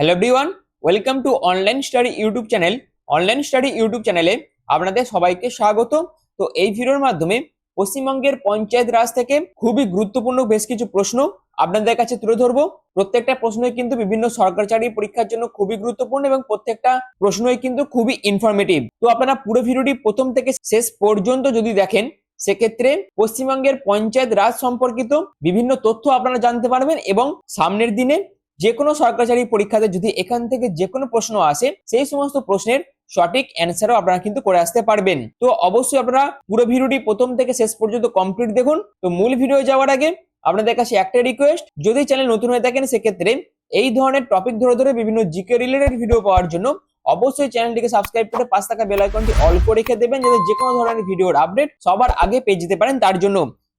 Hello everyone welcome to online study YouTube channel online study YouTube চ্যানেলে আপনাদের সবাইকে স্বাগত। তো এই ভিডিওর মাধ্যমে পশ্চিমবঙ্গের পঞ্চায়েত রাজ থেকে খুবই গুরুত্বপূর্ণ বেশ কিছু প্রশ্ন আপনাদের কাছে তুলে ধরবো। প্রত্যেকটা প্রশ্নই কিন্তু বিভিন্ন সরকারি চাকরি পরীক্ষার জন্য খুবই গুরুত্বপূর্ণ এবং প্রত্যেকটা প্রশ্নই কিন্তু খুবই ইনফরমেটিভ তো আপনারা পুরো ভিডিওটি প্রথম থেকে শেষ পর্যন্ত যদি দেখেন, সেক্ষেত্রে পশ্চিমবঙ্গের পঞ্চায়েত রাজ সম্পর্কিত বিভিন্ন তথ্য আপনারা জানতে পারবেন এবং সামনের দিনে যে কোনো সরকারি পরীক্ষাতে যদি এখান থেকে যে কোনো প্রশ্ন আসে, সেই সমস্ত প্রশ্নের সঠিক অ্যান্সারও আপনারা কিন্তু করে আসতে পারবেন। তো অবশ্যই আপনারা পুরো ভিডিওটি প্রথম থেকে শেষ পর্যন্ত কমপ্লিট দেখুন। তো মূল ভিডিও যাওয়ার আগে আপনাদের কাছে একটা রিকোয়েস্ট যদি চ্যানেল নতুন হয়ে থাকেন, সেক্ষেত্রে এই ধরনের টপিক ধরে ধরে বিভিন্ন জিকে রিলেটেড ভিডিও পাওয়ার জন্য অবশ্যই চ্যানেলটিকে সাবস্ক্রাইব করে পাঁচ টাকা বেল আইকনটি অল করে রেখে দেবেন, যাতে যে কোনো ধরনের ভিডিওর আপডেট সবার আগে পেয়ে যেতে পারেন তার জন্য।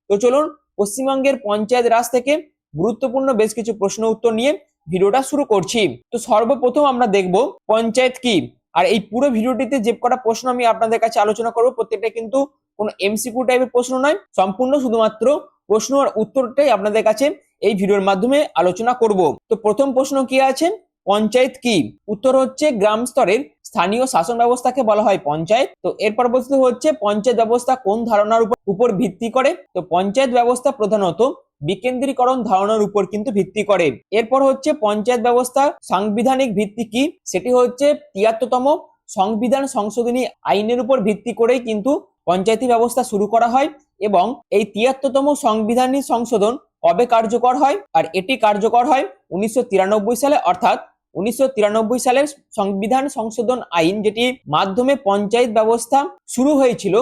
তো চলুন, পশ্চিমবঙ্গের পঞ্চায়েত রাজ থেকে গুরুত্বপূর্ণ বেশ কিছু প্রশ্ন উত্তর নিয়ে ভিডিওটা শুরু করছি। তো সর্বপ্রথম আমরা দেখব পঞ্চায়েত কি। আর এই পুরো ভিডিওটিতে যে কটা প্রশ্ন আমি আপনাদের কাছে আলোচনা করব, প্রত্যেকটা কিন্তু কোনো এমসিকিউ টাইপের প্রশ্ন নয়। সম্পূর্ণ শুধুমাত্র প্রশ্ন আর উত্তরটাই আপনাদের কাছে এই ভিডিওর মাধ্যমে আলোচনা করব। তো প্রথম প্রশ্ন কি আছে? পঞ্চায়েত কি? উত্তর হচ্ছে গ্রাম স্তরের স্থানীয় শাসন ব্যবস্থাকে বলা হয় পঞ্চায়েত। তো এর পরবর্তীতে হচ্ছে, পঞ্চায়েত ব্যবস্থা কোন ধারণার উপর উপর ভিত্তি করে? তো পঞ্চায়েত ব্যবস্থা প্রধানত বিকেন্দ্রীকরণ ধারণার উপর কিন্তু ভিত্তি করে। এরপর হচ্ছে পঞ্চায়েত ব্যবস্থা সাংবিধানিক ভিত্তি কি? সেটি হচ্ছে তিয়াত্তরতম সংবিধান সংশোধনী আইনের উপর ভিত্তি করেই কিন্তু পঞ্চায়েতি ব্যবস্থা শুরু করা হয় এবং এই তিয়াত্তরতম সংবিধানী সংশোধন কবে কার্যকর হয়? আর এটি কার্যকর হয় উনিশশো তিরানব্বই সালে, অর্থাৎ উনিশশো তিরানব্বই সালের সংবিধান সংশোধন আইন যেটি মাধ্যমে পঞ্চায়েত ব্যবস্থা শুরু হয়েছিল,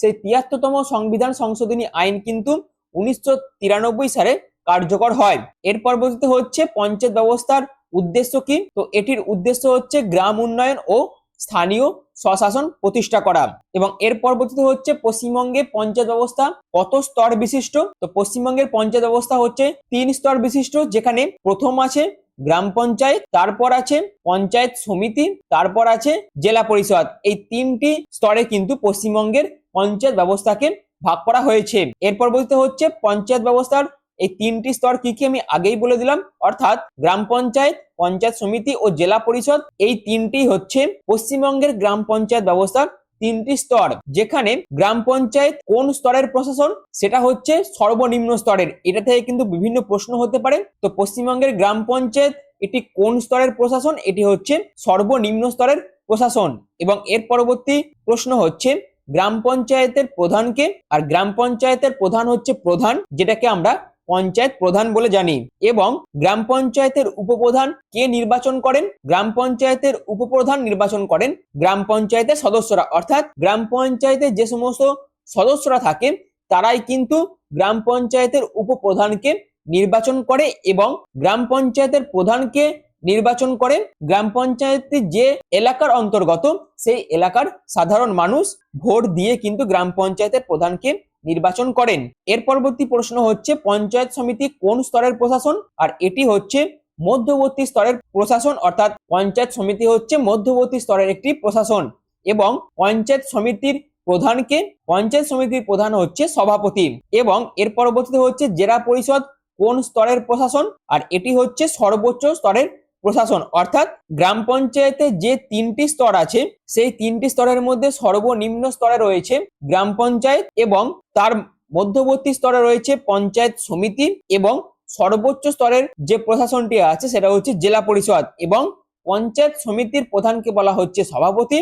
সেই তিয়াত্তরতম সংবিধান সংশোধনী আইন কিন্তু উনিশশো তিরানব্বই সালে কার্যকর হয়। এর পরবর্তীতে হচ্ছে পঞ্চায়েত ব্যবস্থার উদ্দেশ্য কি? তো এটির উদ্দেশ্য হচ্ছে গ্রাম উন্নয়ন ও স্থানীয় স্বশাসন প্রতিষ্ঠা করা। এবং এর পরবর্তীতে হচ্ছে পশ্চিমবঙ্গে পঞ্চায়েত ব্যবস্থা কত স্তর বিশিষ্ট? তো পশ্চিমবঙ্গের পঞ্চায়েত ব্যবস্থা হচ্ছে তিন স্তর বিশিষ্ট, যেখানে প্রথম আছে গ্রাম পঞ্চায়েত, তারপর আছে পঞ্চায়েত সমিতি, তারপর আছে জেলা পরিষদ। এই তিনটি স্তরে কিন্তু পশ্চিমবঙ্গের পঞ্চায়েত ব্যবস্থাকে ভাগ করা হয়েছে। এর পরবর্তীতে হচ্ছে পঞ্চায়েত ব্যবস্থার এই তিনটি স্তর কি কি আমি আগেই বলে দিলাম। অর্থাৎ গ্রাম পঞ্চায়েত পঞ্চায়েত সমিতি ও জেলা পরিষদ, এই তিনটি হচ্ছে পশ্চিমবঙ্গের গ্রাম পঞ্চায়েত ব্যবস্থার তিনটি স্তর, যেখানে গ্রাম পঞ্চায়েত কোন স্তরের প্রশাসন? সেটা হচ্ছে সর্বনিম্ন স্তরের। এটা থেকে কিন্তু বিভিন্ন প্রশ্ন হতে পারে। তো পশ্চিমবঙ্গের গ্রাম পঞ্চায়েত, এটি কোন স্তরের প্রশাসন? এটি হচ্ছে সর্বনিম্ন স্তরের প্রশাসন। এবং এর পরবর্তী প্রশ্ন হচ্ছে গ্রাম পঞ্চায়েতের প্রধানকে আর গ্রাম পঞ্চায়েতের প্রধান হচ্ছে প্রধান, যেটাকে আমরা পঞ্চায়েত প্রধান বলে জানি। এবং গ্রাম পঞ্চায়েতের উপপ্রধান কে নির্বাচন করেন? গ্রাম পঞ্চায়েতের উপপ্রধান নির্বাচন করেন গ্রাম পঞ্চায়েতের সদস্যরা। অর্থাৎ গ্রাম পঞ্চায়েতের যে সমস্ত সদস্যরা থাকে, তারাই কিন্তু গ্রাম পঞ্চায়েতের উপপ্রধানকে নির্বাচন করে এবং গ্রাম পঞ্চায়েতের প্রধানকে নির্বাচন করেন গ্রাম পঞ্চায়েতের যে এলাকার অন্তর্গত, সেই এলাকার সাধারণ মানুষ ভোট দিয়ে কিন্তু গ্রাম পঞ্চায়েতের প্রধানকে নির্বাচন করেন। এর পরবর্তী প্রশ্ন হচ্ছে, পঞ্চায়েত সমিতি কোন স্তরের প্রশাসন? আর এটি হচ্ছে মধ্যবর্তী স্তরের প্রশাসন, অর্থাৎ পঞ্চায়েত সমিতি হচ্ছে মধ্যবর্তী স্তরের একটি প্রশাসন। এবং পঞ্চায়েত সমিতির প্রধানকে, পঞ্চায়েত সমিতির প্রধান হচ্ছে সভাপতি। এবং এর পরবর্তীতে হচ্ছে জেলা পরিষদ কোন স্তরের প্রশাসন? আর এটি হচ্ছে সর্বোচ্চ স্তরের প্রশাসন। অর্থাৎ গ্রাম পঞ্চায়েতে যে তিনটি স্তর আছে, সেই তিনটি স্তরের মধ্যে সর্বনিম্ন স্তরে রয়েছে গ্রাম পঞ্চায়েত এবং তার মধ্যবর্তী স্তরে রয়েছে পঞ্চায়েত সমিতি এবং সর্বোচ্চ স্তরের যে প্রশাসনটি আছে, সেটা হচ্ছে জেলা পরিষদ এবং পঞ্চায়েত সমিতির প্রধানকে বলা হচ্ছে সভাপতি।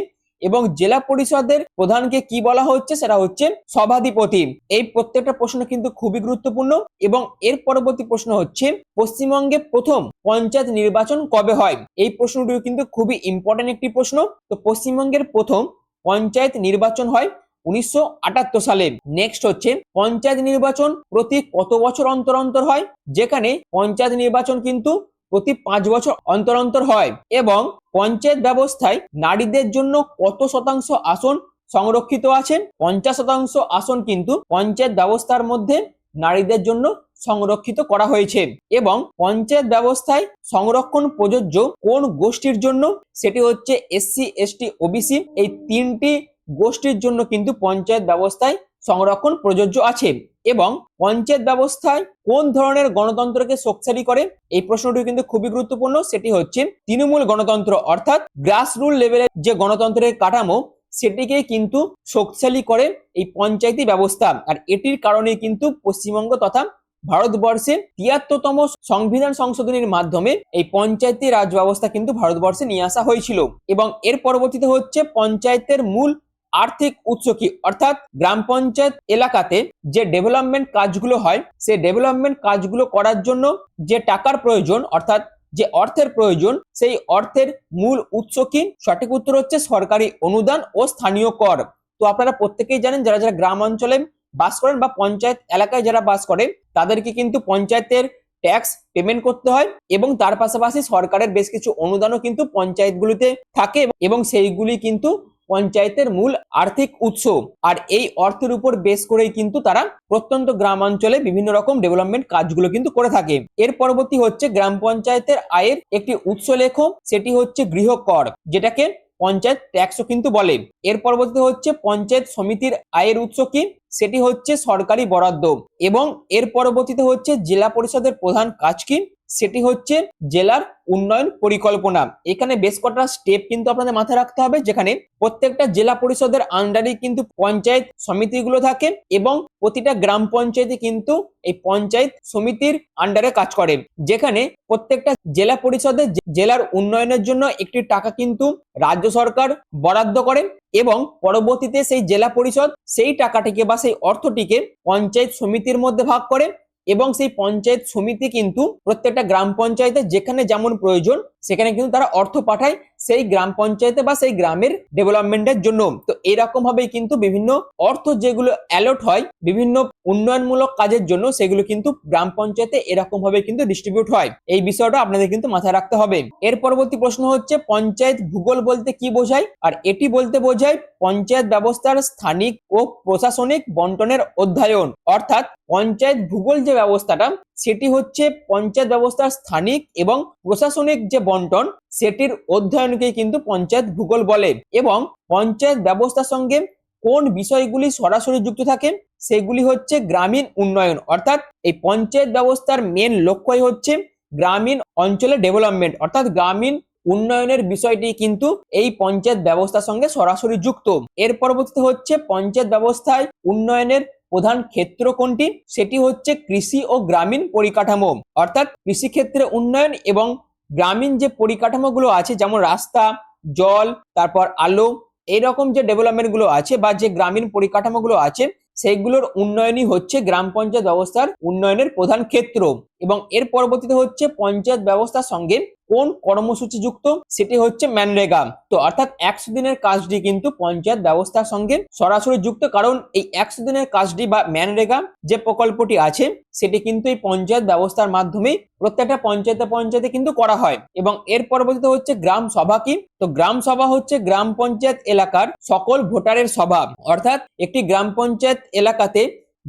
এবং জেলা পরিষদের প্রধানকে কি বলা হচ্ছে সেটা হচ্ছে সভাধিপতি। এই প্রত্যেকটা প্রশ্ন কিন্তু খুবই গুরুত্বপূর্ণ এবং এর পরবর্তী প্রশ্ন হচ্ছে, পশ্চিমবঙ্গে প্রথম পঞ্চায়েত নির্বাচন কবে হয়? এই প্রশ্নটিও কিন্তু খুবই ইম্পর্টেন্ট একটি প্রশ্ন। তো পশ্চিমবঙ্গের প্রথম পঞ্চায়েত নির্বাচন হয় উনিশশো আটাত্তর সালে। নেক্সট হচ্ছে, পঞ্চায়েত নির্বাচন প্রতি কত বছর অন্তর অন্তর হয়? যেখানে পঞ্চায়েত নির্বাচন কিন্তু প্রতি পাঁচ বছর অন্তর অন্তর হয় এবং পঞ্চায়েত ব্যবস্থায় নারীদের জন্য কত শতাংশ আসন সংরক্ষিত আছেন? পঞ্চাশ শতাংশ আসন কিন্তু পঞ্চায়েত ব্যবস্থার মধ্যে নারীদের জন্য সংরক্ষিত করা হয়েছে এবং পঞ্চায়েত ব্যবস্থায় সংরক্ষণ প্রযোজ্য কোন গোষ্ঠীর জন্য? সেটি হচ্ছে এসসি, এসটি, ওবিসি। এই তিনটি গোষ্ঠীর জন্য কিন্তু পঞ্চায়েত ব্যবস্থায় সংরক্ষণ প্রযোজ্য আছে এবং পঞ্চায়েত ব্যবস্থায় কোন ধরনের গণতন্ত্রকে শক্তিশালী করে? এই প্রশ্নটি কিন্তু খুবই গুরুত্বপূর্ণ। সেটি হচ্ছে তৃণমূল গণতন্ত্র, অর্থাৎ গ্রাস রুট লেভেলের যে গণতন্ত্রের কাঠামো, সেটিকে কিন্তু শক্তিশালী করে এই পঞ্চায়েতি ব্যবস্থা। আর এটির কারণে কিন্তু পশ্চিমবঙ্গ তথা ভারতবর্ষে তিয়াত্তরতম সংবিধান সংশোধনীর মাধ্যমে এই পঞ্চায়েতি রাজ ব্যবস্থা কিন্তু ভারতবর্ষে নিয়ে আসা হয়েছিল। এবং এর পরবর্তীতে হচ্ছে পঞ্চায়েতের মূল আর্থিক উৎস কি? অর্থাৎ গ্রাম পঞ্চায়েত এলাকাতে যে ডেভেলপমেন্ট কাজগুলো হয়, সেই ডেভেলপমেন্ট কাজগুলো করার জন্য যে টাকার প্রয়োজন, অর্থাৎ যে অর্থের প্রয়োজন, সেই অর্থের মূল উৎস কি? সঠিক উত্তর হচ্ছে সরকারি অনুদান ও স্থানীয় কর। তো আপনারা প্রত্যেকেই জানেন, যারা যারা গ্রাম অঞ্চলে বাস করেন বা পঞ্চায়েত এলাকায় যারা বাস করে, তাদেরকে কিন্তু পঞ্চায়েতের ট্যাক্স পেমেন্ট করতে হয় এবং তার পাশাপাশি সরকারের বেশ কিছু অনুদানও কিন্তু পঞ্চায়েতগুলিতে থাকে এবং সেইগুলি কিন্তু পঞ্চায়েতের মূল আর্থিক উৎস। আর এই অর্থের উপর বেস করেই কিন্তু তারা প্রত্যন্ত গ্রাম অঞ্চলে বিভিন্ন রকম ডেভেলপমেন্ট কাজগুলো কিন্তু করে থাকে। এর পরবর্তী হচ্ছে গ্রাম পঞ্চায়েতের আয়ের একটি উৎস লেখ সেটি হচ্ছে গৃহকর, যেটাকে পঞ্চায়েত ট্যাক্সও কিন্তু বলে। এর পরবর্তীতে হচ্ছে পঞ্চায়েত সমিতির আয়ের উৎস কি? সেটি হচ্ছে সরকারি বরাদ্দ। এবং এর পরবর্তীতে হচ্ছে জেলা পরিষদের প্রধান কাজ কি? সেটি হচ্ছে জেলার উন্নয়ন পরিকল্পনা। এখানে বেশ কটা স্টেপ কিন্তু আপনাদের মাথায় রাখতে হবে, যেখানে প্রত্যেকটা জেলা পরিষদের আন্ডারে কিন্তু পঞ্চায়েত সমিতিগুলো থাকে এবং প্রতিটা গ্রাম পঞ্চায়েতে কিন্তু এই পঞ্চায়েত সমিতির আন্ডারে কাজ করে। যেখানে প্রত্যেকটা জেলা পরিষদে জে- জেলার উন্নয়নের জন্য একটি টাকা কিন্তু রাজ্য সরকার বরাদ্দ করে এবং পরবর্তীতে সেই জেলা পরিষদ সেই টাকাটিকে বা সেই অর্থটিকে পঞ্চায়েত সমিতির মধ্যে ভাগ করে এবং সেই পঞ্চায়েত সমিতি কিন্তু প্রত্যেকটা গ্রাম পঞ্চায়েতে যেখানে যেমন প্রয়োজন সেখানে কিন্তু তারা অর্থ পাঠায় সেই গ্রাম পঞ্চায়েতে বা সেই গ্রামের ডেভেলপমেন্টের জন্য। তো এরকম ভাবেই কিন্তু বিভিন্ন অর্থ যেগুলো অ্যালট হয়, বিভিন্ন উন্নয়নমূলক কাজের জন্য সেগুলো কিন্তু গ্রাম পঞ্চায়েতে এরকম ভাবে কিন্তু ডিস্ট্রিবিউট হয়। এই বিষয়টা আপনাদের কিন্তু মাথায় রাখতে হবে। এর পরবর্তী প্রশ্ন হচ্ছে, পঞ্চায়েত ভূগোল বলতে কি বোঝায়? আর এটি বলতে বোঝায় পঞ্চায়েত ব্যবস্থার স্থানিক ও প্রশাসনিক বন্টনের অধ্যয়ন। অর্থাৎ পঞ্চায়েত ভূগোল যে ব্যবস্থাটা সেটি হচ্ছে পঞ্চায়েত ব্যবস্থার স্থানিক এবং প্রশাসনিক যে বন্টন, সেটির অধ্যয়নকে কিন্তু পঞ্চায়েত ভূগোল বলে। এবং পঞ্চায়েত ব্যবস্থার সঙ্গে কোন বিষয়গুলি সরাসরি যুক্ত থাকে, সেগুলি হচ্ছে গ্রামীণ উন্নয়ন। অর্থাৎ এই পঞ্চায়েত ব্যবস্থার মেন লক্ষ্যই হচ্ছে গ্রামীণ অঞ্চলের ডেভেলপমেন্ট অর্থাৎ গ্রামীণ উন্নয়নের বিষয়টি কিন্তু এই পঞ্চায়েত ব্যবস্থার সঙ্গে সরাসরি যুক্ত। এর পরবর্তীতে হচ্ছে পঞ্চায়েত ব্যবস্থায় উন্নয়নের প্রধান ক্ষেত্র কোনটি? সেটি হচ্ছে কৃষি ও গ্রামীণ পরিকাঠামো। অর্থাৎ কৃষিক্ষেত্রে উন্নয়ন এবং গ্রামীণ যে পরিকাঠামোগুলো আছে, যেমন রাস্তা, জল, তারপর আলো এইরকম যে ডেভেলপমেন্টগুলো আছে বা যে গ্রামীণ পরিকাঠামোগুলো আছে, সেইগুলোর উন্নয়নই হচ্ছে গ্রাম পঞ্চায়েত ব্যবস্থার উন্নয়নের প্রধান ক্ষেত্র। এবং এর পরবর্তীতে হচ্ছে পঞ্চায়েত ব্যবস্থার সঙ্গে কোন কর্মসূচি যুক্ত সেটি হচ্ছে ম্যানরেগা তো অর্থাৎ একশো দিনের কাজটি কিন্তু পঞ্চায়েত ব্যবস্থার সঙ্গে সরাসরি যুক্ত। কারণ এই একশো দিনের কাজটি বা ম্যানরেগা যে প্রকল্পটি আছে, সেটি কিন্তু এই পঞ্চায়েত ব্যবস্থার মাধ্যমে প্রত্যেকটা পঞ্চায়েতে পঞ্চায়েতে কিন্তু করা হয়। এবং এর পরবর্তীতে হচ্ছে গ্রাম সভা কি? তো গ্রাম সভা হচ্ছে গ্রাম পঞ্চায়েত এলাকার সকল ভোটারের সভা। অর্থাৎ একটি গ্রাম পঞ্চায়েত এলাকাতে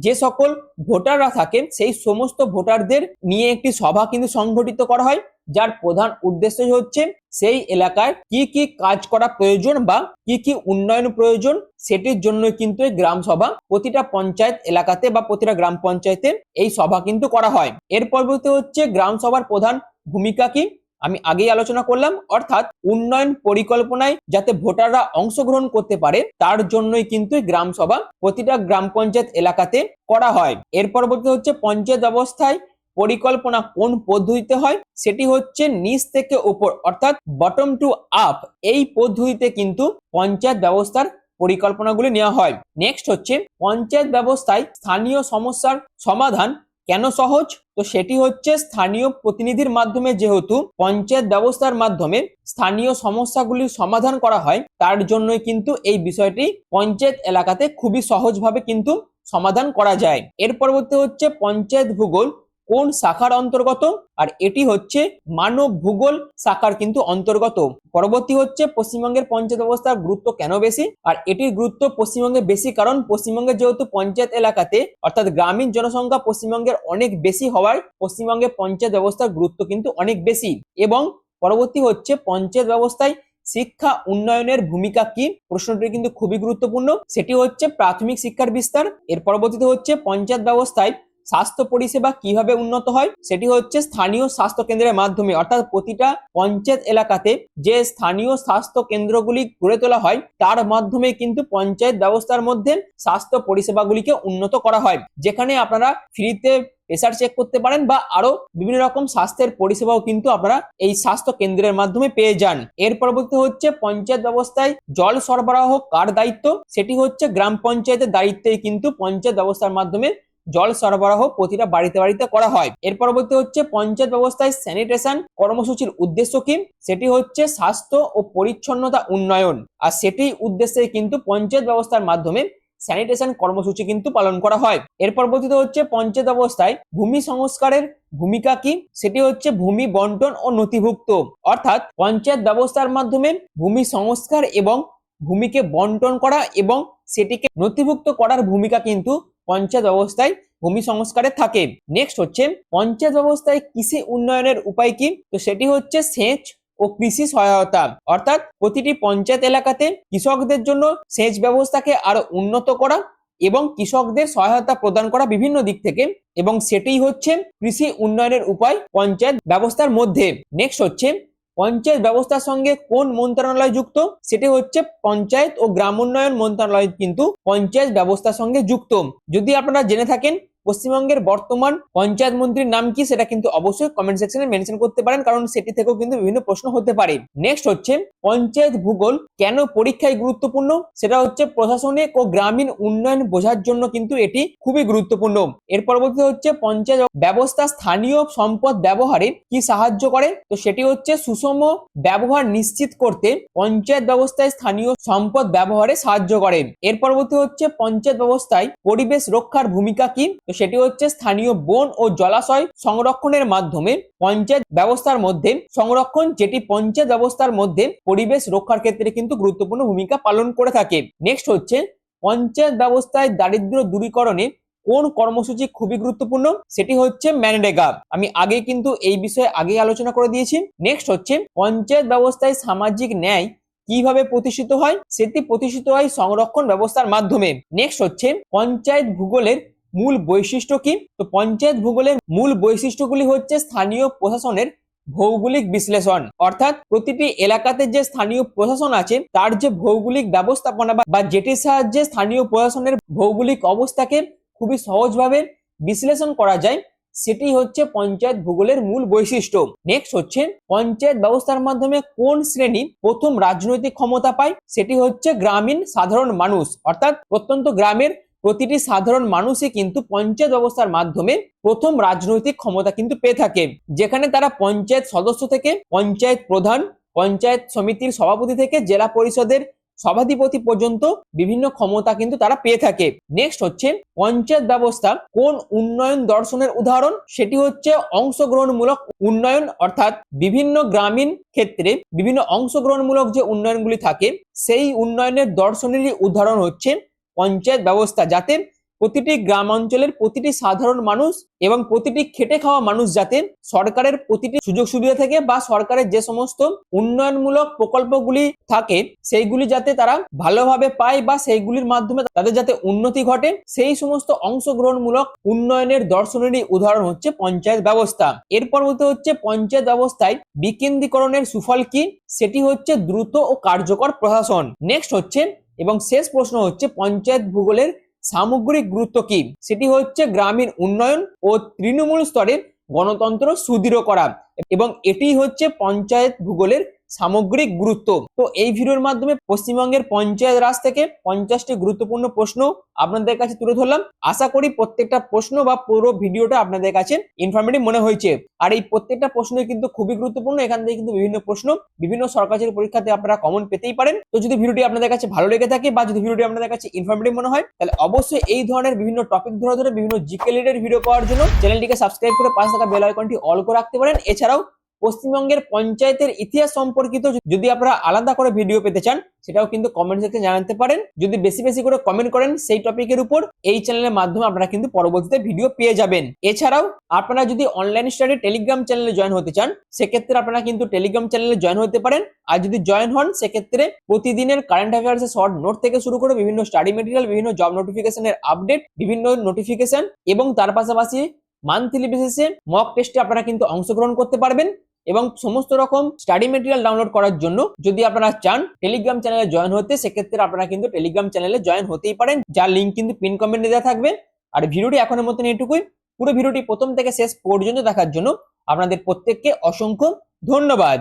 যে সকল ভোটাররা থাকেন সেই সমস্ত ভোটারদের নিয়ে একটি সভা কিন্তু সংগঠিত করা হয়। যার প্রধান উদ্দেশ্য হচ্ছে সেই এলাকায় কি কি কাজ করা প্রয়োজন বা কি কি উন্নয়ন প্রয়োজন, সেটির জন্য কিন্তু গ্রাম সভা প্রতিটা পঞ্চায়েত এলাকাতে বা প্রতিটা গ্রাম পঞ্চায়েতে এই সভা কিন্তু করা হয়। এর পরবর্তী হচ্ছে গ্রাম সভার প্রধান ভূমিকা কি? আমি আগেই আলোচনা করলাম, অর্থাৎ উন্নয়ন পরিকল্পনায় যাতে ভোটাররা অংশগ্রহণ করতে পারে, তার জন্যই কিন্তু গ্রাম সভা প্রতিটা গ্রাম পঞ্চায়েত এলাকাতে করা হয়। এর পরবর্তী হচ্ছে পঞ্চায়েত ব্যবস্থায় পরিকল্পনা কোন পদ্ধতিতে হয় সেটি হচ্ছে নিচ থেকে উপর, অর্থাৎ বটম টু আপ এই পদ্ধতিতে কিন্তু পঞ্চায়েত ব্যবস্থার পরিকল্পনাগুলি নেওয়া হয়। নেক্সট হচ্ছে পঞ্চায়েত ব্যবস্থায় স্থানীয় সমস্যার সমাধান কেন সহজ? তো সেটি হচ্ছে স্থানীয় প্রতিনিধির মাধ্যমে যেহেতু পঞ্চায়েত ব্যবস্থার মাধ্যমে স্থানীয় সমস্যাগুলির সমাধান করা হয়, তার জন্যই কিন্তু এই বিষয়টি পঞ্চায়েত এলাকাতে খুবই সহজভাবে কিন্তু সমাধান করা যায়। এর পরবর্তী হচ্ছে পঞ্চায়েত ভূগোল। কোন শাখার অন্তর্গত? আর এটি হচ্ছে মানব ভূগোল শাখার কিন্তু অন্তর্গত। পরবর্তী হচ্ছে পশ্চিমবঙ্গের পঞ্চায়েত ব্যবস্থার গুরুত্ব কেন বেশি? আর এটির গুরুত্ব পশ্চিমবঙ্গে বেশি কারণ পশ্চিমবঙ্গে যেহেতু পঞ্চায়েত এলাকাতে, অর্থাৎ গ্রামীণ জনসংখ্যা পশ্চিমবঙ্গের অনেক বেশি হওয়ায় পশ্চিমবঙ্গে পঞ্চায়েত ব্যবস্থার গুরুত্ব কিন্তু অনেক বেশি। এবং পরবর্তী হচ্ছে পঞ্চায়েত ব্যবস্থায় শিক্ষা উন্নয়নের ভূমিকা কি? প্রশ্নটি কিন্তু খুবই গুরুত্বপূর্ণ। সেটি হচ্ছে প্রাথমিক শিক্ষার বিস্তার। এর পরবর্তীতে হচ্ছে পঞ্চায়েত ব্যবস্থায় স্বাস্থ্য পরিষেবা কীভাবে উন্নত হয়, সেটি হচ্ছে স্থানীয় স্বাস্থ্য কেন্দ্রের মাধ্যমে। অর্থাৎ প্রতিটা পঞ্চায়েত এলাকাতে যে স্থানীয় স্বাস্থ্য কেন্দ্রগুলি গড়ে তোলা হয়, তার মাধ্যমে কিন্তু পঞ্চায়েত ব্যবস্থার মধ্যে স্বাস্থ্য পরিষেবাগুলিকে উন্নত করা হয়। যেখানে আপনারা ফ্রিতে প্রেশার চেক করতে পারেন বা আরও বিভিন্ন রকম স্বাস্থ্যের পরিষেবাও কিন্তু আপনারা এই স্বাস্থ্য কেন্দ্রের মাধ্যমে পেয়ে যান। এর পরবর্তী হচ্ছে পঞ্চায়েত ব্যবস্থায় জল সরবরাহ কার দায়িত্ব, সেটি হচ্ছে গ্রাম পঞ্চায়েতের দায়িত্বে কিন্তু পঞ্চায়েত ব্যবস্থার মাধ্যমে জল সরবরাহ প্রতিটা বাড়িতে বাড়িতে করা হয়। এর পরবর্তী হচ্ছে পঞ্চায়েত ব্যবস্থায় স্যানিটেশন কর্মসূচির উদ্দেশ্য কি? সেটি হচ্ছে স্বাস্থ্য ও পরিচ্ছন্নতা উন্নয়ন। আর সেটি উদ্দেশ্যে কিন্তু পঞ্চায়েত ব্যবস্থার মাধ্যমে স্যানিটেশন কর্মসূচি কিন্তু পালন করা হয়। এর পরবর্তীতে হচ্ছে পঞ্চায়েত অবস্থায় ভূমি সংস্কারের ভূমিকা কি? সেটি হচ্ছে ভূমি বন্টন ও নথিভুক্ত। অর্থাৎ পঞ্চায়েত ব্যবস্থার মাধ্যমে ভূমি সংস্কার এবং ভূমিকে বন্টন করা এবং সেটিকে নথিভুক্ত করার ভূমিকা কিন্তু পঞ্চায়েত ব্যবস্থায় ভূমি সংস্কারে থাকে। নেক্সট হচ্ছে পঞ্চায়েত ব্যবস্থায় কৃষি উন্নয়নের উপায় কি? তো সেটি হচ্ছে সেচ ও কৃষি সহায়তা। অর্থাৎ প্রতিটি পঞ্চায়েত এলাকাতে কৃষকদের জন্য সেচ ব্যবস্থাকে আরও উন্নত করা এবং কৃষকদের সহায়তা প্রদান করা বিভিন্ন দিক থেকে এবং সেটিই হচ্ছে কৃষি উন্নয়নের উপায় পঞ্চায়েত ব্যবস্থার মধ্যে। নেক্সট হচ্ছে পঞ্চায়েত ব্যবস্থার সঙ্গে কোন মন্ত্রণালয় যুক্ত? সেটি হচ্ছে পঞ্চায়েত ও গ্রাম উন্নয়ন মন্ত্রণালয় কিন্তু পঞ্চায়েত ব্যবস্থার সঙ্গে যুক্ত। যদি আপনারা জেনে থাকেন পশ্চিমবঙ্গের বর্তমান পঞ্চায়েত মন্ত্রীর নাম কি সেটা কিন্তু অবশ্যই কমেন্ট সেকশনে মেনশন করতে পারেন, কারণ সেটি থেকেও কিন্তু বিভিন্ন প্রশ্ন হতে পারে। নেক্সট হচ্ছে, পঞ্চায়েত ভূগোল কেন পরীক্ষায় গুরুত্বপূর্ণ? সেটা হচ্ছে প্রশাসনিক ও গ্রামীণ উন্নয়ন বোঝার জন্য কিন্তু এটি খুবই গুরুত্বপূর্ণ। এর পরবর্তী হচ্ছে, পঞ্চায়েত ব্যবস্থা স্থানীয় সম্পদ ব্যবহারে কি সাহায্য করে? তো সেটি হচ্ছে, সুষম ব্যবহার নিশ্চিত করতে পঞ্চায়েত ব্যবস্থায় স্থানীয় সম্পদ ব্যবহারে সাহায্য করে। এর পরবর্তী হচ্ছে, পঞ্চায়েত ব্যবস্থায় পরিবেশ রক্ষার ভূমিকা কি? সেটি হচ্ছে স্থানীয় বন ও জলাশয় সংরক্ষণের মাধ্যমে পঞ্চায়েত ব্যবস্থার মধ্যে সংরক্ষণ, যেটি পঞ্চায়েত ব্যবস্থার মধ্যে পরিবেশ রক্ষার ক্ষেত্রে কিন্তু গুরুত্বপূর্ণ ভূমিকা পালন করে থাকে। নেক্সট হচ্ছে পঞ্চায়েত ব্যবস্থায় দারিদ্র্য দূরীকরণে কোন কর্মসূচি খুবই গুরুত্বপূর্ণ? সেটি হচ্ছে ম্যানরেগা। আমি আগে কিন্তু এই বিষয়ে আগে আলোচনা করে দিয়েছি। নেক্সট হচ্ছে পঞ্চায়েত ব্যবস্থায় সামাজিক ন্যায় কীভাবে প্রতিষ্ঠিত হয়? সেটি প্রতিষ্ঠিত হয় সংরক্ষণ ব্যবস্থার মাধ্যমে। নেক্সট হচ্ছে পঞ্চায়েত ভূগোলের মূল বৈশিষ্ট্য কি? তো পঞ্চায়েত ভূগোলের মূল বৈশিষ্ট্যগুলি হচ্ছে স্থানীয় প্রশাসনের ভৌগোলিক বিশ্লেষণ। অর্থাৎ প্রতিটি এলাকাতে যে স্থানীয় প্রশাসন আছে, তার যে ভৌগোলিক ব্যবস্থাপনা বা- যেটির সাহায্যে স্থানীয় প্রশাসনের ভৌগোলিক অবস্থাকে খুবই সহজভাবে বিশ্লেষণ করা যায়, সেটি হচ্ছে পঞ্চায়েত ভূগোলের মূল বৈশিষ্ট্য। নেক্সট হচ্ছে পঞ্চায়েত ব্যবস্থার মাধ্যমে কোন শ্রেণি প্রথম রাজনৈতিক ক্ষমতা পায়? সেটি হচ্ছে গ্রামীণ সাধারণ মানুষ। অর্থাৎ প্রত্যন্ত গ্রামের প্রতিটি সাধারণ মানুষই কিন্তু পঞ্চায়েত ব্যবস্থার মাধ্যমে প্রথম রাজনৈতিক ক্ষমতা কিন্তু পেয়ে থাকে, যেখানে তারা পঞ্চায়েত সদস্য থেকে পঞ্চায়েত প্রধান, পঞ্চায়েত সমিতির সভাপতি থেকে জেলা পরিষদের সভাধিপতি পর্যন্ত বিভিন্ন ক্ষমতা কিন্তু তারা পেয়ে থাকে। নেক্সট হচ্ছে পঞ্চায়েত ব্যবস্থা কোন উন্নয়ন দর্শনের উদাহরণ? সেটি হচ্ছে অংশগ্রহণমূলক উন্নয়ন, অর্থাৎ বিভিন্ন গ্রামীণ ক্ষেত্রে বিভিন্ন অংশগ্রহণমূলক যে উন্নয়নগুলি থাকে, সেই উন্নয়নের দর্শনেরই উদাহরণ হচ্ছে পঞ্চায়েত ব্যবস্থা, যাতে প্রতিটি গ্রাম অঞ্চলের প্রতিটি সাধারণ মানুষ এবং প্রতিটি খেটে খাওয়া মানুষ যাতে সরকারের প্রতিটি সুযোগ সুবিধা থেকে বা সরকারের যে সমস্ত উন্নয়নমূলক প্রকল্পগুলি থাকে, সেইগুলি যাতে তারা ভালোভাবে পায় বা সেইগুলির মাধ্যমে তাদের যাতে উন্নতি ঘটে, সেই সমস্ত অংশগ্রহণমূলক উন্নয়নের দর্শনেরই উদাহরণ হচ্ছে পঞ্চায়েত ব্যবস্থা। এর পরবর্তী হচ্ছে পঞ্চায়েত ব্যবস্থায় বিকেন্দ্রীকরণের সুফল কি? সেটি হচ্ছে দ্রুত ও কার্যকর প্রশাসন। নেক্সট হচ্ছে এবং শেষ প্রশ্ন হচ্ছে পঞ্চায়েত ভূগোলের সামগ্রিক গুরুত্ব কি? সেটি হচ্ছে গ্রামীণ উন্নয়ন ও তৃণমূল স্তরের গণতন্ত্র সুদৃঢ় করা এবং এটি হচ্ছে পঞ্চায়েত ভূগোলের সামগ্রিক গুরুত্ব। তো এই ভিডিওর মাধ্যমে পশ্চিমবঙ্গের পঞ্চায়েত রাজ থেকে পঞ্চাশটি গুরুত্বপূর্ণ প্রশ্ন আপনাদের কাছে তুলে ধরলাম। আশা করি প্রত্যেকটা প্রশ্ন বা পুরো ভিডিওটা আপনাদের কাছে ইনফরমেটিভ মনে হয়েছে। আর এই প্রত্যেকটা প্রশ্নই কিন্তু খুবই গুরুত্বপূর্ণ। এখান থেকে কিন্তু বিভিন্ন প্রশ্ন বিভিন্ন সরকারি পরীক্ষাতে আপনারা কমন পেতেই পারেন। তো যদি ভিডিওটি আপনাদের কাছে ভালো লেগে থাকে বা যদি ভিডিওটি আপনাদের কাছে ইনফরমেটিভ মনে হয়, তাহলে অবশ্যই এই ধরনের বিভিন্ন টপিক ধরে ধরে বিভিন্ন জিকে রিলেটেড ভিডিও পাওয়ার জন্য চ্যানেলটিকে সাবস্ক্রাইব করে পাশে থাকা বেল আইকনটি অল করে রাখতে পারেন। এছাড়াও পশ্চিমবঙ্গের পঞ্চায়েতের ইতিহাস সম্পর্কিত যদি আপনারা আলাদা করে ভিডিও পেতে চান, সেটাও কিন্তু কমেন্ট সেকশনে জানাতে পারেন। যদি বেশি বেশি করে কমেন্ট করেন, সেই টপিকের উপর এই চ্যানেলের মাধ্যমে আপনারা কিন্তু পরবর্তীতে ভিডিও পেয়ে যাবেন। এছাড়াও, আপনারা যদি অনলাইন স্টাডি টেলিগ্রাম চ্যানেলে জয়েন হতে চান, সেক্ষেত্রে আপনারা কিন্তু টেলিগ্রাম চ্যানেলে জয়েন হতে পারেন। আর যদি জয়েন হন, সেক্ষেত্রে প্রতিদিনের কারেন্ট অ্যাফেয়ার্সের শর্ট নোট থেকে শুরু করে বিভিন্ন স্টাডি মেটেরিয়াল বিভিন্ন জব নোটিফিকেশনের আপডেট বিভিন্ন নোটিফিকেশন এবং তার পাশাপাশি মান্থলি বেসিসে মক টেস্টে আপনারা কিন্তু অংশগ্রহণ করতে পারবেন। এবং সমস্ত রকম স্টাডি মেটেরিয়াল ডাউনলোড করার জন্য যদি আপনারা চান টেলিগ্রাম চ্যানেলে জয়েন হতে, সেক্ষেত্রে আপনারা কিন্তু টেলিগ্রাম চ্যানেলে জয়েন হতেই পারেন, যার লিঙ্ক কিন্তু পিন কমেন্টে দেওয়া থাকবে। আর ভিডিওটি এখনের মতন এটুকুই। পুরো ভিডিওটি প্রথম থেকে শেষ পর্যন্ত দেখার জন্য আপনাদের প্রত্যেককে অসংখ্য ধন্যবাদ।